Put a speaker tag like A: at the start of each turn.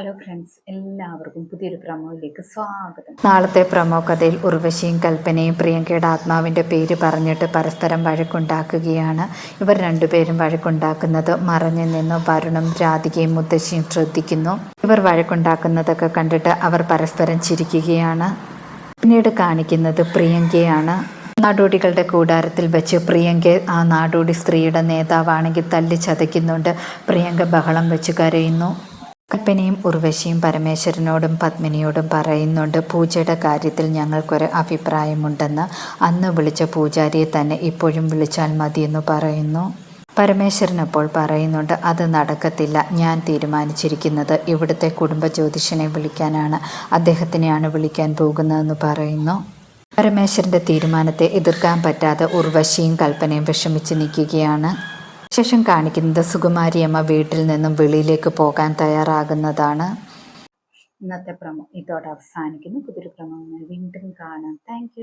A: Hello friends എല്ലാവർക്കും പുതിയൊരു പ്രമോയിലേക്ക് സ്വാഗതം.
B: നാളത്തെ പ്രമോ കഥയിൽ ഉർവശിയും കൽപ്പനയും പ്രിയങ്കയുടെ ആത്മാവിന്റെ പേര് പറഞ്ഞിട്ട് പരസ്പരം വഴക്കുണ്ടാക്കുകയാണ്. ഇവർ രണ്ടുപേരും വഴക്കുണ്ടാക്കുന്നത് മറഞ്ഞു നിന്ന് വരുണും രാധികയും മുത്തശ്ശിയും ശ്രദ്ധിക്കുന്നു. ഇവർ വഴക്കുണ്ടാക്കുന്നതൊക്കെ കണ്ടിട്ട് അവർ പരസ്പരം ചിരിക്കുകയാണ്. പിന്നീട് കാണിക്കുന്നത് പ്രിയങ്കയാണ്. നാടോടികളുടെ കൂടാരത്തിൽ വെച്ച് പ്രിയങ്ക ആ നാടോടി സ്ത്രീയുടെ നേതാവാണെങ്കിൽ തല്ലി ചതയ്ക്കുന്നുണ്ട്. പ്രിയങ്ക ബഹളം വെച്ച് കരയുന്നു. കൽപ്പനയും ഉർവശിയും പരമേശ്വരനോടും പത്മിനിയോടും പറയുന്നുണ്ട് പൂജയുടെ കാര്യത്തിൽ ഞങ്ങൾക്കൊരു അഭിപ്രായമുണ്ടെന്ന്. അന്ന് വിളിച്ച പൂജാരിയെ തന്നെ ഇപ്പോഴും വിളിച്ചാൽ മതിയെന്ന് പറയുന്നു. പരമേശ്വരൻ അപ്പോൾ പറയുന്നുണ്ട് അത് നടക്കത്തില്ല. ഞാൻ തീരുമാനിച്ചിരിക്കുന്നത് ഇവിടുത്തെ കുടുംബ ജ്യോതിഷനെ വിളിക്കാനാണ്. അദ്ദേഹത്തിനെയാണ് വിളിക്കാൻ പോകുന്നതെന്ന് പറയുന്നു. പരമേശ്വരന്റെ തീരുമാനത്തെ എതിർക്കാൻ പറ്റാതെ ഉർവശിയും കൽപ്പനയും വിഷമിച്ച് നിൽക്കുകയാണ്. ശേഷം കാണിക്കുന്നത് സുകുമാരിയമ്മ വീട്ടിൽ നിന്നും വെളിയിലേക്ക് പോകാൻ തയ്യാറാകുന്നതാണ്.
A: ഇന്നത്തെ പ്രമോ ഇതോടെ അവസാനിക്കുന്നു. പുതിയൊരു പ്രമോ വീണ്ടും കാണാം. താങ്ക്